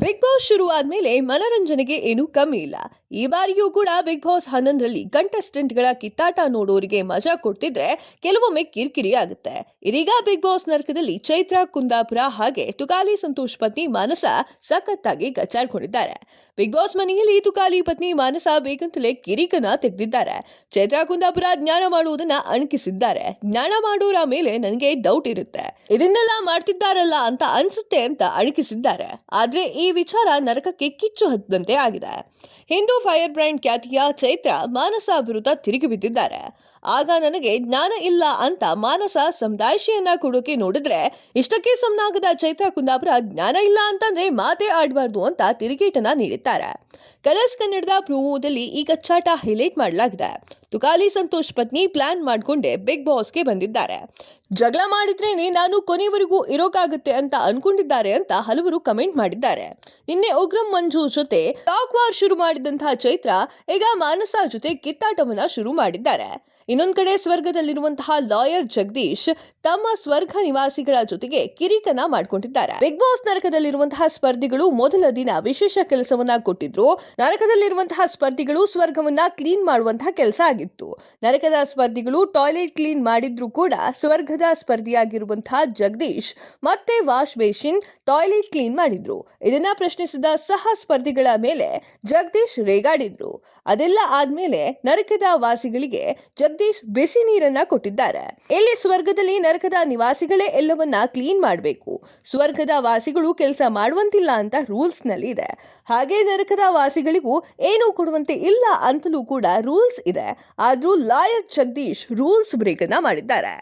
Big boss ಶುರುವಾದ್ಮೇಲೆ ಮನರಂಜನೆಗೆ ಏನೂ ಕಮ್ಮಿ ಇಲ್ಲ. ಈ ಬಾರಿಯೂ ಕೂಡ ಬಿಗ್ ಬಾಸ್ ಹನ್ನೊಂದರಲ್ಲಿ ಕಂಟೆಸ್ಟೆಂಟ್ಗಳ ಕಿತ್ತಾಟ ನೋಡೋರಿಗೆ ಮಜಾ ಕೊಡ್ತಿದ್ರೆ ಕೆಲವೊಮ್ಮೆ ಕಿರಿಕಿರಿ ಆಗುತ್ತೆ. ಇದೀಗ ಬಿಗ್ ಬಾಸ್ ನರಕದಲ್ಲಿ ಚೈತ್ರ, ಕುಂದಾಪುರ ಹಾಗೆ ತುಕಾಲಿ ಸಂತೋಷ್ ಪತ್ನಿ ಮಾನಸ ಸಖತ್ತಾಗಿ ಗಚ್ಚಾಡ್ಕೊಂಡಿದ್ದಾರೆ ಬಿಗ್ ಬಾಸ್ ಮನೆಯಲ್ಲಿ ತುಕಾಲಿ ಪತ್ನಿ ಮಾನಸ ಬೇಕಂತಲೇ ಕಿರಿಕನ ತೆಗೆದಿದ್ದಾರೆ. ಚೈತ್ರ, ಕುಂದಾಪುರ ಜ್ಞಾನ ಮಾಡುವುದನ್ನ ಅಣಕಿಸಿದ್ದಾರೆ. ಜ್ಞಾನ ಮಾಡೋರ ಮೇಲೆ ನನಗೆ ಡೌಟ್ ಇರುತ್ತೆ. ಇದನ್ನೆಲ್ಲ ಮಾಡ್ತಿದ್ದಾರಲ್ಲ ಅಂತ ಅನ್ಸುತ್ತೆ ಅಂತ ಅಣಕಿಸಿದ್ದಾರೆ. ಆದ್ರೆ ಈ ವಿಚಾರ ನರಕಕ್ಕೆ ಕಿಚ್ಚು ಹತ್ತದಂತೆ ಆಗಿದೆ. ಹಿಂದೂ ಫೈರ್ ಬ್ರ್ಯಾಂಡ್ ಖ್ಯಾತಿಯ ಚೈತ್ರ ಮಾನಸ ವಿರುದ್ಧ ತಿರುಗಿ ಬಿದ್ದಿದ್ದಾರೆ. ಆಗ ನನಗೆ ಜ್ಞಾನ ಇಲ್ಲ ಅಂತ ಮಾನಸ ಸಮದಾಯಿಷಿಯನ್ನ ಕೊಡೋಕೆ ನೋಡಿದ್ರೆ, ಇಷ್ಟಕ್ಕೆ ಸಮನಾಗದ ಚೈತ್ರ ಕುಂದಾಪುರ ಜ್ಞಾನ ಇಲ್ಲ ಅಂತಂದ್ರೆ ಮಾತೇ ಆಡಬಾರ್ದು ಅಂತ ತಿರುಗೇಟನ ನೀಡಿದ್ದಾರೆ. ಕಲರ್ಸ್ ಕನ್ನಡದ ಪ್ರೋಮೋದಲ್ಲಿ ಈ ಕಚ್ಚಾಟ ಹೈಲೈಟ್ ಮಾಡಲಾಗಿದೆ. ತುಕಾಲಿ ಸಂತೋಷ್ ಪತ್ನಿ ಪ್ಲಾನ್ ಮಾಡ್ಕೊಂಡೆ ಬಿಗ್ ಬಾಸ್ಗೆ ಬಂದಿದ್ದಾರೆ. ಜಗಳ ಮಾಡಿದ್ರೇನೆ ನಾನು ಕೊನೆವರೆಗೂ ಇರೋಕಾಗುತ್ತೆ ಅಂತ ಅನ್ಕೊಂಡಿದ್ದಾರೆ ಅಂತ ಹಲವರು ಕಮೆಂಟ್ ಮಾಡಿದ್ದಾರೆ. ನಿನ್ನೆ ಉಗ್ರಂ ಮಂಜು ಜೊತೆ ಟಾಕ್ ವಾರ್ ಶುರು ಮಾಡಿದಂತಹ ಚೈತ್ರ ಈಗ ಮಾನಸ ಜೊತೆ ಕಿತ್ತಾಟವನ್ನ ಶುರು ಮಾಡಿದ್ದಾರೆ. ಇನ್ನೊಂದ್ ಕಡೆ ಸ್ವರ್ಗದಲ್ಲಿರುವಂತಹ ಲಾಯರ್ ಜಗದೀಶ್ ತಮ್ಮ ಸ್ವರ್ಗ ನಿವಾಸಿಗಳ ಜೊತೆಗೆ ಕಿರಿಕನ ಮಾಡಿಕೊಂಡಿದ್ದಾರೆ. ಬಿಗ್ ಬಾಸ್ ನರಕದಲ್ಲಿರುವಂತಹ ಸ್ಪರ್ಧಿಗಳು ಮೊದಲ ದಿನ ವಿಶೇಷ ಕೆಲಸವನ್ನ ಕೊಟ್ಟಿದ್ರು. ನರಕದಲ್ಲಿರುವಂತಹ ಸ್ಪರ್ಧಿಗಳು ಸ್ವರ್ಗವನ್ನ ಕ್ಲೀನ್ ಮಾಡುವಂತಹ ಕೆಲಸ ಆಗಿತ್ತು. ನರಕದ ಸ್ಪರ್ಧಿಗಳು ಟಾಯ್ಲೆಟ್ ಕ್ಲೀನ್ ಮಾಡಿದ್ರು ಕೂಡ ಸ್ವರ್ಗದ ಸ್ಪರ್ಧಿಯಾಗಿರುವಂತಹ ಜಗದೀಶ್ ಮತ್ತೆ ವಾಶ್ ಬೇಸಿನ್ ಟಾಯ್ಲೆಟ್ ಕ್ಲೀನ್ ಮಾಡಿದ್ರು. ಇದನ್ನ ಪ್ರಶ್ನಿಸಿದ ಸಹ ಸ್ಪರ್ಧಿಗಳ ಮೇಲೆ ಜಗದೀಶ್ ರೇಗಾಡಿದ್ರು. ಅದೆಲ್ಲ ಆದ್ಮೇಲೆ ನರಕದ ವಾಸಿಗಳಿಗೆ ಜಗದೀಶ್ ಬಿಸಿ ನೀರನ್ನ ಕೊಟ್ಟಿದ್ದಾರೆ. ಇಲ್ಲಿ ಸ್ವರ್ಗದಲ್ಲಿ ನರಕದ ನಿವಾಸಿಗಳೇ ಎಲ್ಲವನ್ನ ಕ್ಲೀನ್ ಮಾಡಬೇಕು? ಸ್ವರ್ಗದ ವಾಸಿಗಳು ಕೆಲಸ ಮಾಡುವಂತಿಲ್ಲ ಅಂತ ರೂಲ್ಸ್ನಲ್ಲಿ ಇದೆ. ಹಾಗೆ ನರಕದ ವಾಸಿಗಳಿಗೂ ಏನೂ ಕೊಡುವಂತೆ ಇಲ್ಲ ಅಂತಲೂ ಕೂಡ ರೂಲ್ಸ್ ಇದೆ. ಆದ್ರೂ ಲಾಯರ್ ಜಗದೀಶ್ ರೂಲ್ಸ್ ಬ್ರೇಕ್ ಅನ್ನ ಮಾಡಿದ್ದಾರೆ.